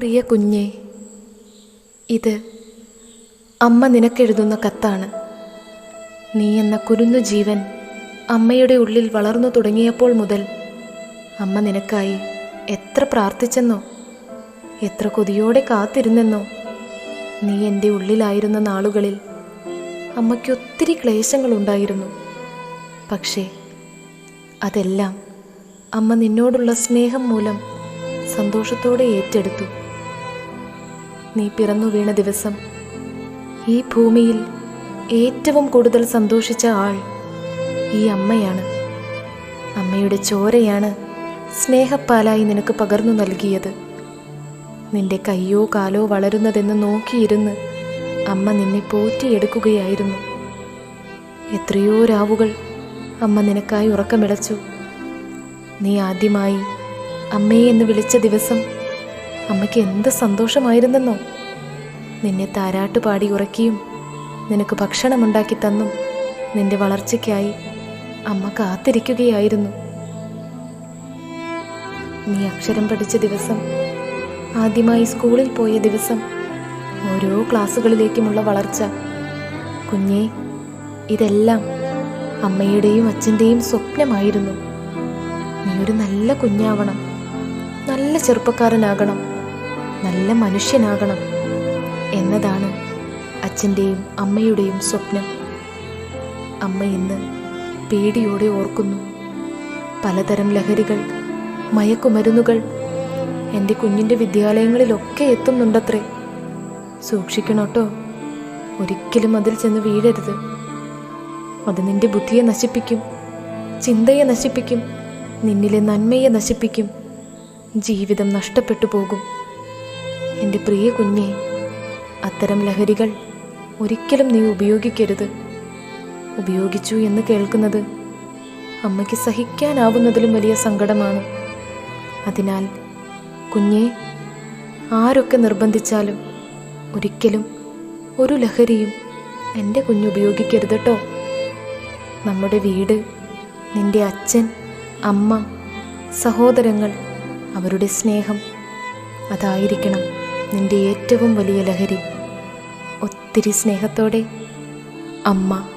പ്രിയ കുഞ്ഞേ ഇത് അമ്മ നിനക്കെഴുതുന്ന കത്താണ്. നീ എന്ന കുരുന്നു ജീവൻ അമ്മയുടെ ഉള്ളിൽ വളർന്നു തുടങ്ങിയപ്പോൾ മുതൽ അമ്മ നിനക്കായി എത്ര പ്രാർത്ഥിച്ചെന്നോ എത്ര കൊതിയോടെ കാത്തിരുന്നെന്നോ നീ എന്റെ ഉള്ളിലായിരുന്ന നാളുകളിൽ അമ്മയ്ക്ക് ഒത്തിരി ക്ലേശങ്ങളുണ്ടായിരുന്നു. പക്ഷേ അതെല്ലാം അമ്മ നിന്നോടുള്ള സ്നേഹം മൂലം സന്തോഷത്തോടെ ഏറ്റെടുത്തു. നീ പിറന്നു വീണ ദിവസം ഈ ഭൂമിയിൽ ഏറ്റവും കൂടുതൽ സന്തോഷിച്ച ആൾ ഈ അമ്മയാണ്. അമ്മയുടെ ചോരയാണ് സ്നേഹപ്പാലായി നിനക്ക് പകർന്നു നൽകിയത്. നിന്റെ കയ്യോ കാലോ വളരുന്നതെന്ന് നോക്കിയിരുന്ന് അമ്മ നിന്നെ പോറ്റിയെടുക്കുകയായിരുന്നു. എത്രയോ രാവുകൾ അമ്മ നിനക്കായി ഉറക്കമിളച്ചു. നീ ആദ്യമായി അമ്മയെ എന്ന് വിളിച്ച ദിവസം അമ്മയ്ക്ക് എന്ത് സന്തോഷമായിരുന്നെന്നോ? നിന്നെ താരാട്ട് പാടി ഉറക്കിയും നിനക്ക് ഭക്ഷണമുണ്ടാക്കി തന്നും നിന്റെ വളർച്ചയ്ക്കായി അമ്മ കാത്തിരിക്കുകയായിരുന്നു. നീ അക്ഷരം പഠിച്ച ദിവസം ആദ്യമായി സ്കൂളിൽ പോയ ദിവസം ഓരോ ക്ലാസ്സുകളിലേക്കുമുള്ള വളർച്ച. കുഞ്ഞേ ഇതെല്ലാം അമ്മയുടെയും അച്ഛന്റെയും സ്വപ്നമായിരുന്നു. നീ ഒരു നല്ല കുഞ്ഞാവണം നല്ല ചെറുപ്പക്കാരനാകണം. നല്ല മനുഷ്യനാകണം എന്നതാണ് അച്ഛന്റെയും അമ്മയുടെയും സ്വപ്നം. അമ്മ ഇന്ന് പേടിയോടെ ഓർക്കുന്നു. പലതരം ലഹരികൾ മയക്കുമരുന്നുകൾ എന്റെ കുഞ്ഞിന്റെ വിദ്യാലയങ്ങളിലൊക്കെ എത്തുന്നുണ്ടത്രേ. സൂക്ഷിക്കണോട്ടോ? ഒരിക്കലും അതിൽ ചെന്ന് വീഴരുത്. അത് നിന്റെ ബുദ്ധിയെ നശിപ്പിക്കും ചിന്തയെ നശിപ്പിക്കും നിന്നിലെ നന്മയെ നശിപ്പിക്കും. ജീവിതം നഷ്ടപ്പെട്ടു പോകും. എന്റെ പ്രിയ കുഞ്ഞെ അത്തരം ലഹരികൾ ഒരിക്കലും നീ ഉപയോഗിക്കരുത്. ഉപയോഗിച്ചു എന്ന് കേൾക്കുന്നത് അമ്മയ്ക്ക് സഹിക്കാനാവുന്നതിലും വലിയ സങ്കടമാണ്. അതിനാൽ കുഞ്ഞെ ആരൊക്കെ നിർബന്ധിച്ചാലും ഒരിക്കലും ഒരു ലഹരിയും എന്റെ കുഞ്ഞ് ഉപയോഗിക്കരുത് കേട്ടോ നമ്മുടെ വീട് നിന്റെ അച്ഛൻ അമ്മ സഹോദരങ്ങൾ അവരുടെ സ്നേഹം അതായിരിക്കണം. നിന്റെ ഏറ്റവും വലിയ ലഹരി. ഒത്തിരി സ്നേഹത്തോടെ അമ്മ